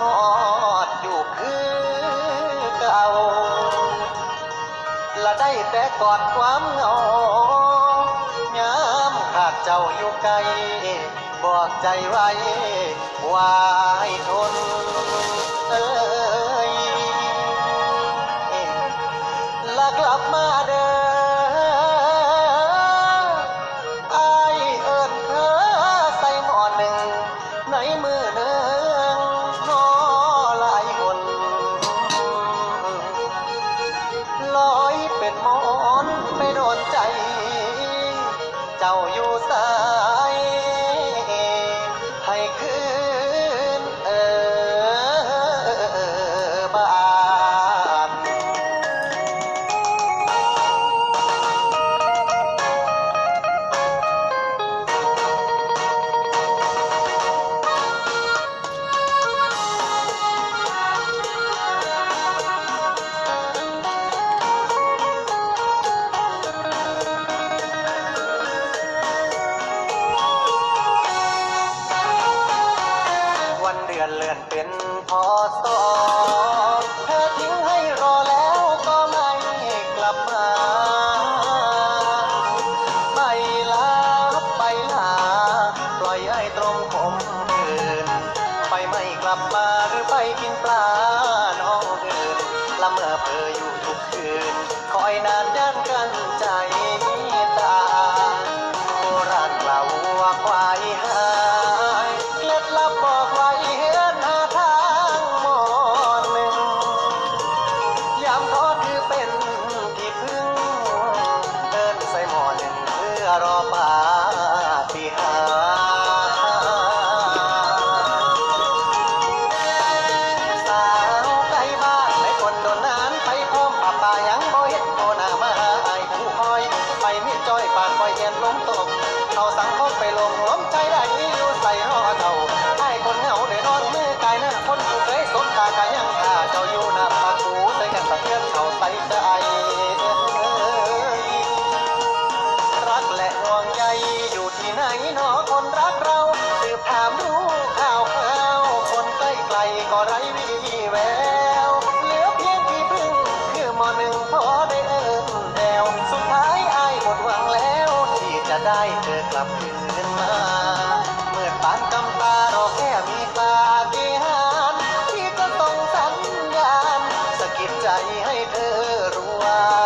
ฮอดอยู่คือเก่าละได้แต่กอดความเหงาย้ำขาดเจ้าอยู่ไกล บอกใจไว้ว่าให้ทน เออ เป็นหมอ อนเลื่อนเป็นพอสอเธอทิ้งให้รอแล้วก็ไม่กลับมา ไปลาไปลาปล่อยให้ตรงผมคืนไปไม่กลับมาหรือไปกินปลาน้องอื่นละเมอเพออยู่ทุกคืนคอยนาน ฏิหาริย์สาวใกล้บ้านในคนโดนนานไปพร้อมป่าป่ายังบ่เห็นโตหน้ามาไอ้ผู้คอย ไปมีจ้อยปานปล่อยเย็นลงตกเขาสังคมไปลงล้มใจได้อยู่ใส่รอเท่าไอ้คนเหงาได้นอนมือกายหน้าคนผู้เคยสนตากายังข้าเจ้าอยู่หน้าปากหูใส่กันตะเทือนเขาใส่ใจรั จะได้เธอกลับคืนมาเมื่อปานกำตารอแค่มีปาฏิหาริย์ที่จะส่งสัญญาณสะกิดใจให้เธอรู้ว่า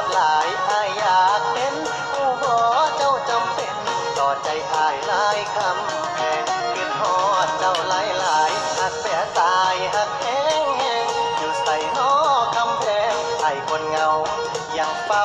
อทอดหลายอายอยากเป็นผู้บอเจ้าจำเป็นต่อใจอายหลายคำแพงขึ้นหอดเจ้าหลายหลายหักแสตายหักแห้งแห้งอยู่ใส่นอคำแพงไอคนเงายังเฝ้า